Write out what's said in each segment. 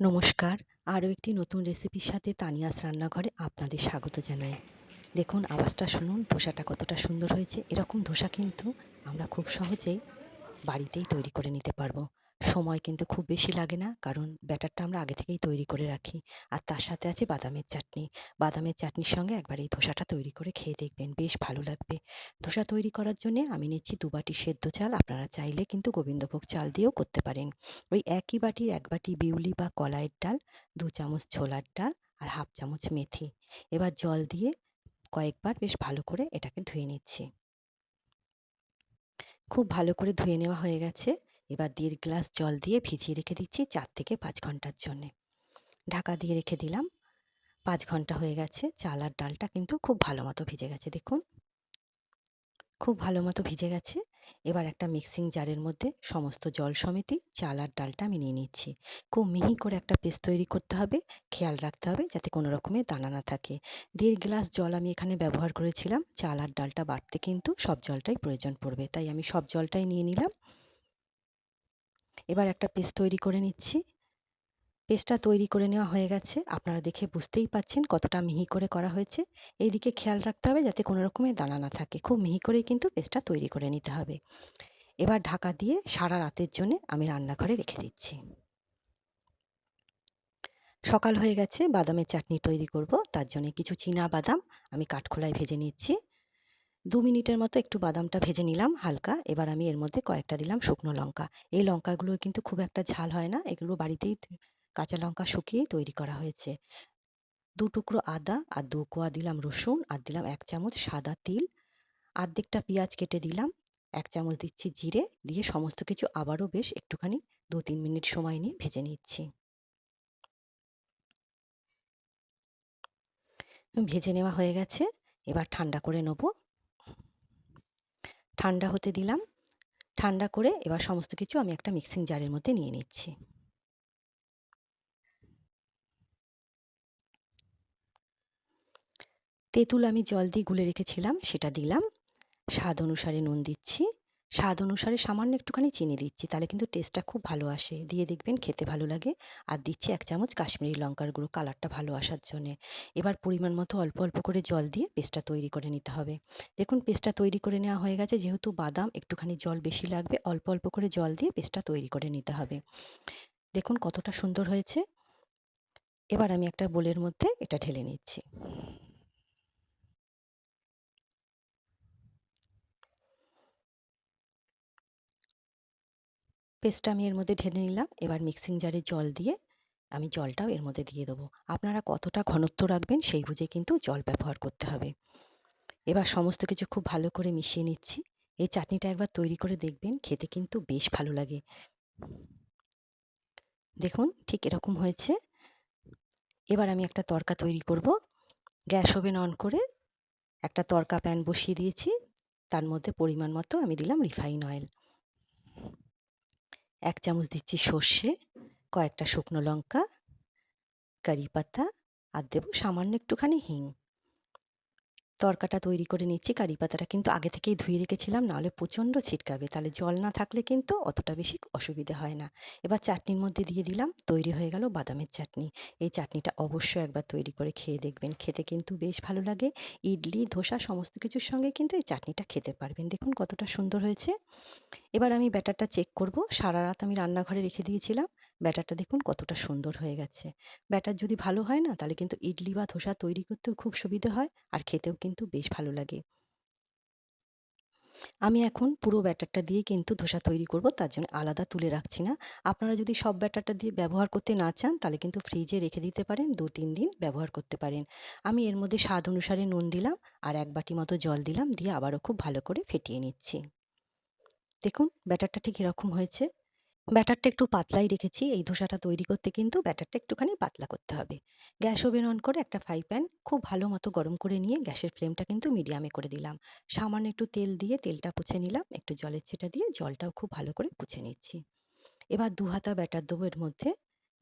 নমস্কার। আরও একটি নতুন রেসিপির সাথে তানিয়াস রান্নাঘরে আপনাদের স্বাগত জানাই। দেখুন, আওয়াজটা শুনুন, ধোসাটা কতটা সুন্দর হয়েছে। এরকম ধোসা কিন্তু আমরা খুব সহজেই বাড়িতেই তৈরি করে নিতে পারব। সময় কিন্তু খুব বেশি লাগে না। কারণ ব্যাটারটা আমরা আগে থেকেই তৈরি করে রাখি। আর তার সাথে আছে বাদামের চাটনি। বাদামের চাটনির সঙ্গে একবার এই ধোসাটা তৈরি করে খেয়ে দেখবেন, বেশ ভালো লাগবে। ধোসা তৈরি করার জন্যে আমি নিচ্ছি দু বাটি সেদ্ধ চাল। আপনারা চাইলে কিন্তু গোবিন্দভোগ চাল দিয়েও করতে পারেন। ওই একই বাটির এক বাটি বিউলি বা কলাইয়ের ডাল, দু চামচ ছোলার ডাল আর হাফ চামচ মেথি। এবার জল দিয়ে কয়েকবার বেশ ভালো করে এটাকে ধুয়ে নিচ্ছি। খুব ভালো করে ধুয়ে নেওয়া হয়ে গেছে। এবার দেড় গ্লাস জল দিয়ে ভিজিয়ে রেখে দিচ্ছি চার থেকে পাঁচ ঘণ্টার জন্যে। ঢাকা দিয়ে রেখে দিলাম। পাঁচ ঘণ্টা হয়ে গেছে। চাল আর ডালটা কিন্তু খুব ভালো মতো ভিজে গেছে, দেখুন। খুব ভালো মতো ভিজে গেছে। এবার একটা মিক্সিং জারের মধ্যে সমস্ত জল সমেতি চাল আর ডালটা আমি নিয়ে নিচ্ছি। খুব মিহি করে একটা পেস্ট তৈরি করতে হবে, খেয়াল রাখতে হবে যাতে কোনো রকমের দানা না থাকে। দেড় গ্লাস জল আমি এখানে ব্যবহার করেছিলাম। চাল আর ডালটা বাটতে কিন্তু সব জলটাই প্রয়োজন পড়বে, তাই আমি সব জলটাই নিয়ে নিলাম। এবার একটা পেস্ট তৈরি করে নিচ্ছি। পেস্টটা তৈরি করে নেওয়া হয়ে গেছে। আপনারা দেখে বুঝতেই পাচ্ছেন কতটা মিহি করে করা হয়েছে। এইদিকে খেয়াল রাখতে হবে যাতে কোনো রকমের দানা না থাকে। খুব মিহি করেই কিন্তু পেস্টটা তৈরি করে নিতে হবে। এবার ঢাকা দিয়ে সারা রাতের জন্য আমি রান্নাঘরে রেখে দিচ্ছি। সকাল হয়ে গেছে, বাদামের চাটনি তৈরি করব। তার জন্য কিছু চীনা বাদাম আমি কাঠখোলায় ভেজে নিচ্ছি। দু মিনিটের মতো একটু বাদামটা ভেজে নিলাম হালকা। এবার আমি এর মধ্যে কয়েকটা দিলাম শুকনো লঙ্কা। এই লঙ্কাগুলো কিন্তু খুব একটা ঝাল হয় না। এগুলো বাড়িতেই কাঁচা লঙ্কা শুকিয়ে তৈরি করা হয়েছে। দু টুকরো আদা আর দু কোয়া দিলাম রসুন আর দিলাম এক চামচ সাদা তিল। আর্ধেকটা পেঁয়াজ কেটে দিলাম, এক চামচ দিচ্ছি জিরে। দিয়ে সমস্ত কিছু আবারও বেশ একটুখানি দু তিন মিনিট সময় নিয়ে ভেজে নিচ্ছি। ভেজে নেওয়া হয়ে গেছে। এবার ঠান্ডা করে নেব। ঠান্ডা হতে দিলাম। ঠান্ডা করে এবার সমস্ত কিছু আমি একটা মিক্সিং জারের মধ্যে নিয়ে নিচ্ছি। তেঁতুল আমি জল দিয়ে গুলে রেখেছিলাম, সেটা দিলাম। স্বাদ অনুসারে নুন দিচ্ছি। স্বাদ অনুসারে সামান্য একটুখানি চিনি দিচ্ছি, তাহলে কিন্তু টেস্টটা খুব ভালো আসে। দিয়ে দেখবেন খেতে ভালো লাগে। আর দিচ্ছি এক চামচ কাশ্মীরি লঙ্কার গুঁড়ো কালারটা ভালো আসার জন্যে। এবার পরিমাণ মতো অল্প অল্প করে জল দিয়ে পেস্টটা তৈরি করে নিতে হবে। দেখুন পেস্টটা তৈরি করে নেওয়া হয়ে গেছে, যেহেতু বাদাম একটুখানি জল বেশি লাগবে, অল্প অল্প করে জল দিয়ে পেস্টটা তৈরি করে নিতে হবে। দেখুন কতটা সুন্দর হয়েছে। এবার আমি একটা বোলের মধ্যে এটা ঢেলে নিচ্ছি। পেস্টটা আমি এর মধ্যে ঢেলে নিলাম। এবার মিক্সিং জারে জল দিয়ে আমি জলটাও এর মধ্যে দিয়ে দেবো। আপনারা কতটা ঘনত্ব রাখবেন সেই বুঝে কিন্তু জল ব্যবহার করতে হবে। এবার সমস্ত কিছু খুব ভালো করে মিশিয়ে নিচ্ছি। এই চাটনিটা একবার তৈরি করে দেখবেন, খেতে কিন্তু বেশ ভালো লাগে। দেখুন, ঠিক এরকম হয়েছে। এবার আমি একটা তরকা তৈরি করব। গ্যাস ওভেন অন করে একটা তরকা প্যান বসিয়ে দিয়েছি। তার মধ্যে পরিমাণ মতো আমি দিলাম রিফাইন অয়েল। এক চামচ দিচ্ছি সর্ষে কয়েকটা শুকনো লঙ্কা কারি পাতা আর দেবো সামান্য একটুখানি হিং। তরকাটা তৈরি করে নিচ্ছি, কারি পাতাটা কিন্তু আগে থেকেই ধুয়ে রেখেছিলাম, নাহলে প্রচণ্ড ছিটকাবে। তাহলে জল না থাকলে কিন্তু অতটা বেশি অসুবিধে হয় না। এবার চাটনির মধ্যে দিয়ে দিলাম, তৈরি হয়ে গেল বাদামের চাটনি। এই চাটনিটা অবশ্যই একবার তৈরি করে খেয়ে দেখবেন, খেতে কিন্তু বেশ ভালো লাগে। ইডলি, ধোসা, সমস্ত কিছুর সঙ্গে কিন্তু এই চাটনিটা খেতে পারবেন। দেখুন কতটা সুন্দর হয়েছে। এবার আমি ব্যাটারটা চেক করব। সারা রাত আমি রান্নাঘরে রেখে দিয়েছিলাম। ব্যাটারটা দেখুন কতটা সুন্দর হয়ে গেছে। ব্যাটার যদি ভালো হয় না, তাহলে কিন্তু ইডলি বা ধোসা তৈরি করতেও খুব সুবিধে হয়, আর খেতেও কিন্তু বেশ ভালো লাগে। আমি এখন পুরো ব্যাটারটা দিয়ে কিন্তু ধোসা তৈরি করব, তার জন্য আলাদা তুলে রাখছি না। আপনারা যদি সব ব্যাটারটা দিয়ে ব্যবহার করতে না চান, তাহলে কিন্তু ফ্রিজে রেখে দিতে পারেন দু তিন দিন ব্যবহার করতে পারেন। আমি এর মধ্যে স্বাদ অনুসারে নুন দিলাম আর এক বাটি মতো জল দিলাম, দিয়ে আবারও খুব ভালো করে ফেটিয়ে নিচ্ছি। দেখুন, ব্যাটারটা ঠিক এরকম হয়েছে। ব্যাটারটা একটু পাতলাই রেখেছি, এই ধোসাটা তৈরি করতে কিন্তু ব্যাটারটা একটুখানি পাতলা করতে হবে। গ্যাস ওভেন অন করে একটা ফ্রাই প্যান খুব ভালো মতো গরম করে নিয়ে গ্যাসের ফ্লেমটা কিন্তু মিডিয়ামে করে দিলাম। সামান্য একটু তেল দিয়ে তেলটা পুছে নিলাম, একটু জলের ছেটা দিয়ে জলটাও খুব ভালো করে পুছে নিচ্ছি। এবার দু হাতা ব্যাটার দেবো এর মধ্যে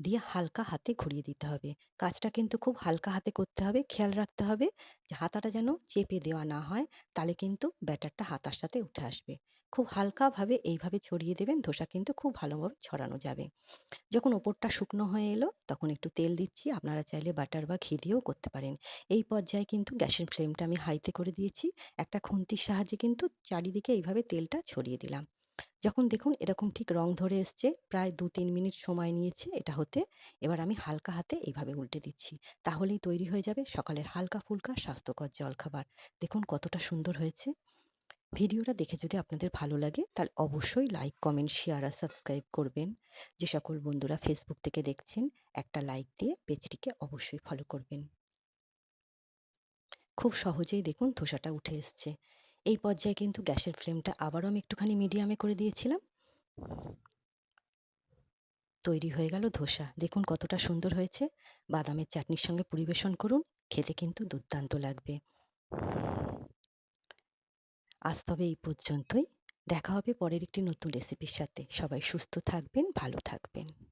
দিয়ে হালকা হাতে ঘুরিয়ে দিতে হবে। কাজটা কিন্তু খুব হালকা হাতে করতে হবে, খেয়াল রাখতে হবে যে হাতাটা যেন চেপে দেওয়া না হয়, তাহলে কিন্তু ব্যাটারটা হাতার সাথে উঠে আসবে। খুব হালকাভাবে এইভাবে ছড়িয়ে দেবেন, ধোসা কিন্তু খুব ভালোভাবে ছড়ানো যাবে। যখন ওপরটা শুকনো হয়ে এলো, তখন একটু তেল দিচ্ছি, আপনারা চাইলে বাটার বা ঘি দিয়েও করতে পারেন। এই পর্যায়ে কিন্তু গ্যাসের ফ্লেমটা আমি হাইতে করে দিয়েছি, একটা খুন্তির সাহায্যে কিন্তু চারিদিকে এইভাবে তেলটা ছড়িয়ে দিলাম। যখন দেখুন এরকম ঠিক রং ধরে এসছে, প্রায় দু তিন মিনিট সময় নিয়েছে এটা হতে, এবার আমি হালকা হাতে এইভাবে উল্টে দিচ্ছি। তাহলেই তৈরি হয়ে যাবে সকালের হালকা ফুলকা স্বাস্থ্যকর জলখাবার। দেখুন কতটা সুন্দর হয়েছে। ভিডিওটা দেখে যদি আপনাদের ভালো লাগে, তাহলে অবশ্যই লাইক কমেন্ট শেয়ার আর সাবস্ক্রাইব করবেন। যে সকল বন্ধুরা ফেসবুক থেকে দেখছেন, একটা লাইক দিয়ে পেজটিকে অবশ্যই ফলো করবেন। খুব সহজেই দেখুন ধোসাটা উঠে এসছে। এই পর্যায়ে কিন্তু গ্যাসের ফ্লেমটা আবারও আমি একটুখানি মিডিয়ামে করে দিয়েছিলাম। তৈরি হয়ে গেল ধোসা। দেখুন কতটা সুন্দর হয়েছে। বাদামের চাটনির সঙ্গে পরিবেশন করুন, খেতে কিন্তু দুর্দান্ত লাগবে। আজ তবে এই পর্যন্তই। দেখা হবে পরের একটি নতুন রেসিপির সাথে। সবাই সুস্থ থাকবেন, ভালো থাকবেন।